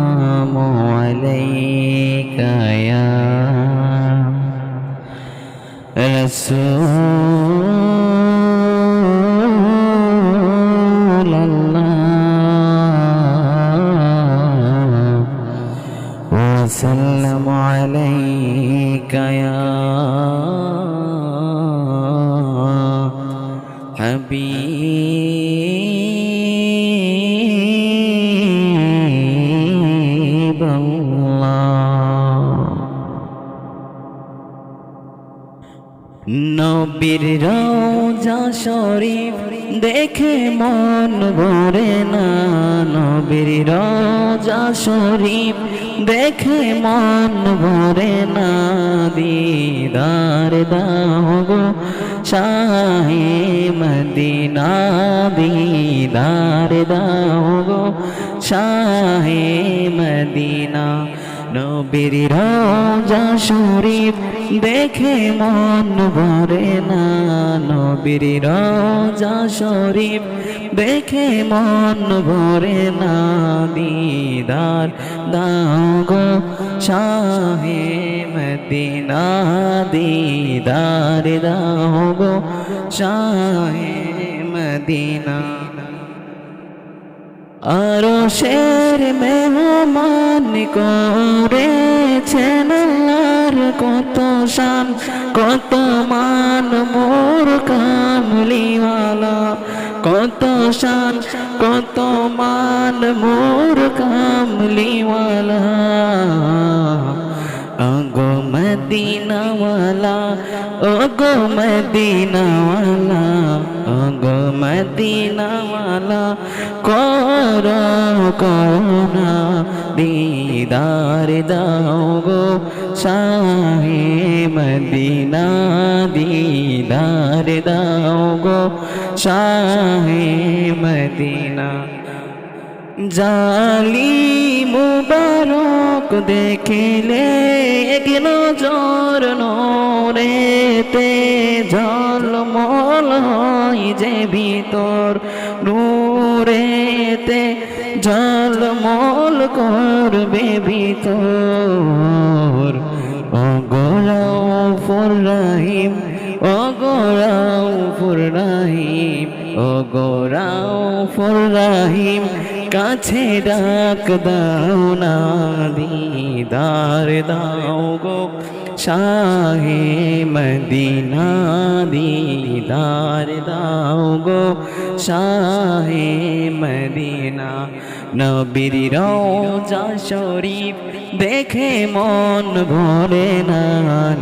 والسلام عليك يا رسول الله وسلم عليك يا حبيب নবীর রোজা শরীফ দেখে মন ভরে না। নবীর রোজা শরীফ দেখে মন ভরে না। দিদার দাও গো শাহে মদিনা। দিদার দাও গো শাহে মদিনা। নবীর রোজা শরীফ দেখে মন ভরে না। নবীর রোজা শরীফ দেখে মন ভরে না। দিদার দাও গো শাহে মদিনা। দিদার দাও গো শাহে মদিনা। আরও শের মেহমান করেছেন আল্লাহর কত শান, কত মান মোর কামলিওয়ালা। কত শান, কত মান মোর কামলিওয়ালা ওগো মদিনাওয়ালা ওগো মদিনাওয়ালা, কর করুণা, দিদার দাও গো শাহে মদিনা, দিদার দাও গো শাহে মদিনা। জালি মুবারক দেখিলে এক নজর নোরেতে ঝলমল হয় যে ভিতর নূরেতে। ঝলমল করবে ভিতর। অগরাও ফুরাহিম অগরাও ফুরাহিম অগরাও ফুরাহিম কাছে ডাক দাও না, দিদার দাও গো। শাহে মদিনা, দিদার দাও গো। শাহে মদিনা, নবীর রওজা শরীফ দেখে মন ভরে না।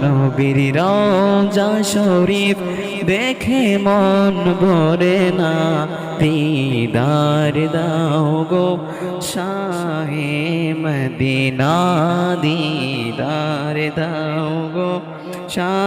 নবীর রওজা শরীফ দেখে মন ভরে না। দিদার দাও গো শাহে মদিনা দিদার দাও গো শাহ